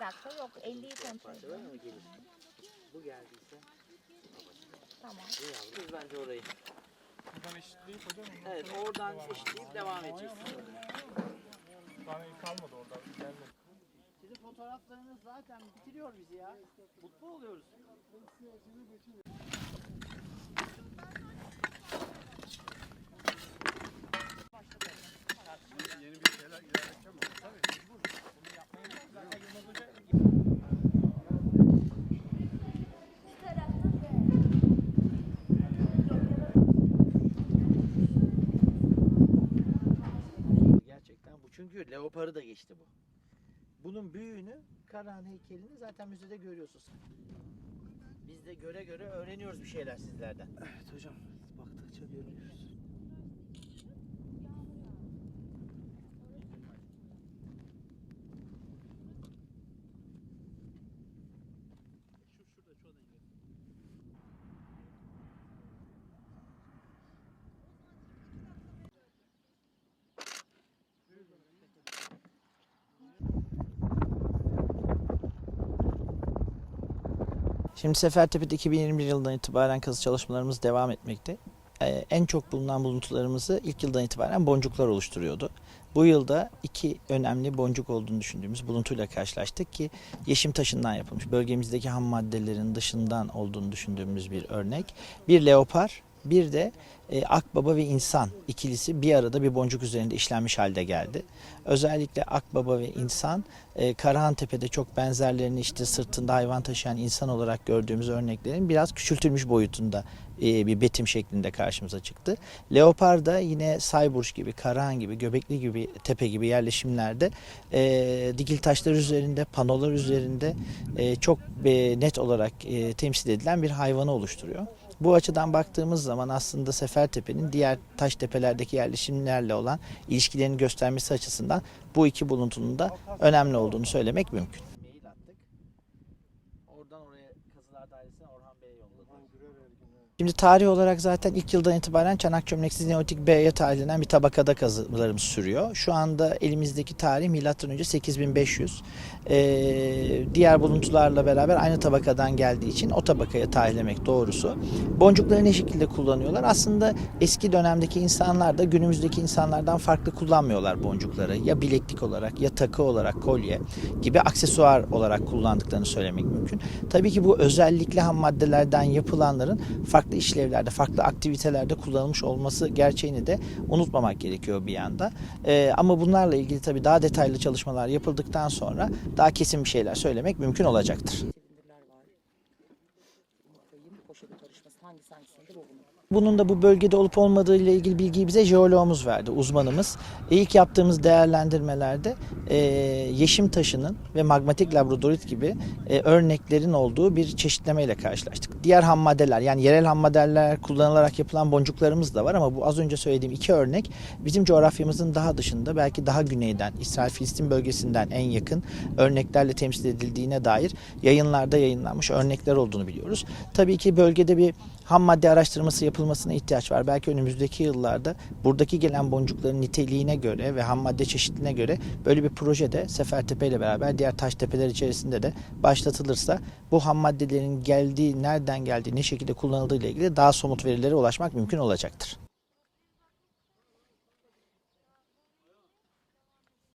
Dakika yok 50'yi kontrol Parçalar ediyorum. mı gelir? Bu geldiyse Tamam. yavru. Biz bence orayı. Buradan eşitleyip hocam. Evet oradan eşitleyip devam edeceğiz. Tane kalmadı orada. Gelmedi. Sizin fotoğraflarınız zaten bitiriyor bizi ya. Mutlu oluyoruz. Çünkü leoparı da geçti bu. Bunun büyüğünü Karahan heykelini zaten müzede görüyorsunuz. Biz de göre göre öğreniyoruz bir şeyler sizlerden. Evet hocam baktıkça görüyoruz. Şimdi Sefertepe'de 2021 yılından itibaren kazı çalışmalarımız devam etmekte. Ee, en çok bulunan buluntularımızı ilk yıldan itibaren boncuklar oluşturuyordu. Bu yılda iki önemli boncuk olduğunu düşündüğümüz buluntuyla karşılaştık ki yeşim taşından yapılmış. Bölgemizdeki ham maddelerin dışından olduğunu düşündüğümüz bir örnek. Bir leopar, bir de e, akbaba ve insan ikilisi bir arada bir boncuk üzerinde işlenmiş halde geldi. Özellikle akbaba ve insan e, Karahantepe'de çok benzerlerini işte sırtında hayvan taşıyan insan olarak gördüğümüz örneklerin biraz küçültülmüş boyutunda e, bir betim şeklinde karşımıza çıktı. Leopar da yine Sayburç gibi, Karahan gibi, Göbekli gibi, Tepe gibi yerleşimlerde e, dikil taşlar üzerinde, panolar üzerinde e, çok e, net olarak e, temsil edilen bir hayvanı oluşturuyor. Bu açıdan baktığımız zaman aslında Sefertepe'nin diğer taş tepelerdeki yerleşimlerle olan ilişkilerini göstermesi açısından bu iki buluntunun da önemli olduğunu söylemek mümkün. Şimdi tarih olarak zaten ilk yıldan itibaren çanak çömleksiz Neolitik B'ye tarihlenen bir tabakada kazılarımız sürüyor. Şu anda elimizdeki tarih M.Ö. 8500. Ee, diğer buluntularla beraber aynı tabakadan geldiği için o tabakaya tarihlemek doğrusu. Boncukları ne şekilde kullanıyorlar? Aslında eski dönemdeki insanlar da günümüzdeki insanlardan farklı kullanmıyorlar boncukları. Ya bileklik olarak ya takı olarak kolye gibi aksesuar olarak kullandıklarını söylemek mümkün. Tabii ki bu özellikle ham maddelerden yapılanların farklı işlevlerde, farklı aktivitelerde kullanılmış olması gerçeğini de unutmamak gerekiyor bir yanda. Ee, ama bunlarla ilgili tabii daha detaylı çalışmalar yapıldıktan sonra daha kesin bir şeyler söylemek mümkün olacaktır. Bunun. Bunun da bu bölgede olup olmadığı ile ilgili bilgiyi bize jeoloğumuz verdi, uzmanımız. İlk yaptığımız değerlendirmelerde e, yeşim taşının ve magmatik labradorit gibi e, örneklerin olduğu bir çeşitlemeyle karşılaştık. Diğer ham maddeler yani yerel ham maddeler kullanılarak yapılan boncuklarımız da var ama bu az önce söylediğim iki örnek bizim coğrafyamızın daha dışında belki daha güneyden, İsrail-Filistin bölgesinden en yakın örneklerle temsil edildiğine dair yayınlarda yayınlanmış örnekler olduğunu biliyoruz. Tabii ki bölgede bir ham madde araştırması yapılmasına ihtiyaç var. Belki önümüzdeki yıllarda buradaki gelen boncukların niteliğine göre ve ham madde çeşitliliğine göre böyle bir proje de Sefertepe ile beraber diğer taş tepeler içerisinde de başlatılırsa bu ham maddelerin geldiği, nereden geldiği, ne şekilde kullanıldığı ile ilgili daha somut verilere ulaşmak mümkün olacaktır.